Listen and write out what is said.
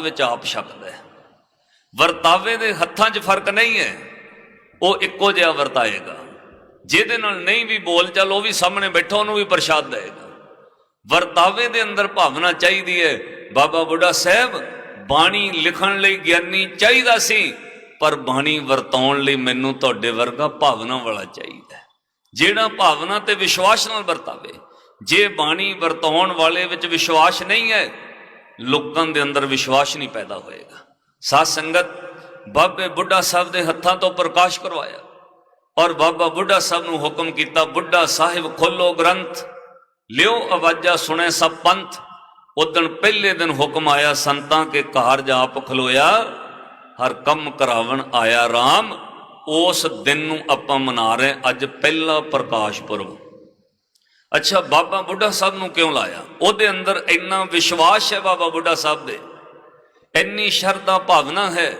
ਬਾਅਦ ਵਿੱਚ ਆਪ ਛਕਦਾ ਹੈ। ਵਰਤਾਵੇ ਦੇ ਹੱਥਾਂ 'ਚ ਫ਼ਰਕ ਨਹੀਂ ਹੈ। ਉਹ ਇੱਕੋ ਜਿਹਾ ਵਰਤਾਏਗਾ। ਜਿਹਦੇ ਨਾਲ ਨਹੀਂ ਵੀ ਬੋਲ ਚੱਲ, ਉਹ ਵੀ ਸਾਹਮਣੇ ਬੈਠਾ, ਉਹਨੂੰ ਵੀ ਪ੍ਰਸ਼ਾਦ ਦੇਗਾ ਵਰਤਾਵੇ ਦੇ ਅੰਦਰ ਭਾਵਨਾ ਚਾਹੀਦੀ ਹੈ, ਬਾਬਾ ਬੁੱਢਾ ਸਾਹਿਬ, ਬਾਣੀ ਲਿਖਣ ਲਈ ਗਿਆਨੀ ਚਾਹੀਦਾ ਸੀ, ਪਰ ਬਾਣੀ ਵਰਤਾਉਣ ਲਈ ਮੈਨੂੰ ਤੁਹਾਡੇ ਵਰਗਾ ਭਾਵਨਾ ਵਾਲਾ ਚਾਹੀਦਾ ਜਿਹੜਾ ਭਾਵਨਾ ਤੇ ਵਿਸ਼ਵਾਸ ਨਾਲ ਵਰਤਾਵੇ, ਜੇ ਬਾਣੀ ਵਰਤਾਉਣ ਵਾਲੇ ਵਿੱਚ ਵਿਸ਼ਵਾਸ ਨਹੀਂ ਹੈ ਲੋਕਾਂ ਦੇ ਅੰਦਰ ਵਿਸ਼ਵਾਸ ਨਹੀਂ ਪੈਦਾ ਹੋਏਗਾ। ਸਾਧ ਸੰਗਤ, ਬਾਬੇ ਬੁੱਢਾ ਸਾਹਿਬ ਦੇ ਹੱਥਾਂ ਤੋਂ ਪ੍ਰਕਾਸ਼ ਕਰਵਾਇਆ ਔਰ ਬਾਬਾ ਬੁੱਢਾ ਸਾਹਿਬ ਨੂੰ ਹੁਕਮ ਕੀਤਾ, ਬੁੱਢਾ ਸਾਹਿਬ ਖੋਲੋ ਗ੍ਰੰਥ, ਲਿਓ ਆਵਾਜ਼ਾਂ ਸੁਣੇ ਸਭ ਪੰਥ। ਉਦਣ ਪਹਿਲੇ ਦਿਨ ਹੁਕਮ ਆਇਆ, ਸੰਤਾਂ ਕੇ ਕਾਰਜ ਆਪ ਖਲੋਇਆ, ਹਰ ਕੰਮ ਕਰਾਵਣ ਆਇਆ RAM ਉਸ ਦਿਨ ਨੂੰ ਆਪਾਂ ਮਨਾ ਰਹੇ ਅੱਜ ਪਹਿਲਾ ਪ੍ਰਕਾਸ਼ ਪੁਰਬ। ਅੱਛਾ, ਬਾਬਾ ਬੁੱਢਾ ਸਾਹਿਬ ਨੂੰ ਕਿਉਂ ਲਾਇਆ? ਉਹਦੇ ਅੰਦਰ ਇੰਨਾ ਵਿਸ਼ਵਾਸ ਹੈ ਬਾਬਾ ਬੁੱਢਾ ਸਾਹਿਬ ਦੇ। ਇੰਨੀ ਸ਼ਰਧਾ ਭਾਵਨਾ ਹੈ।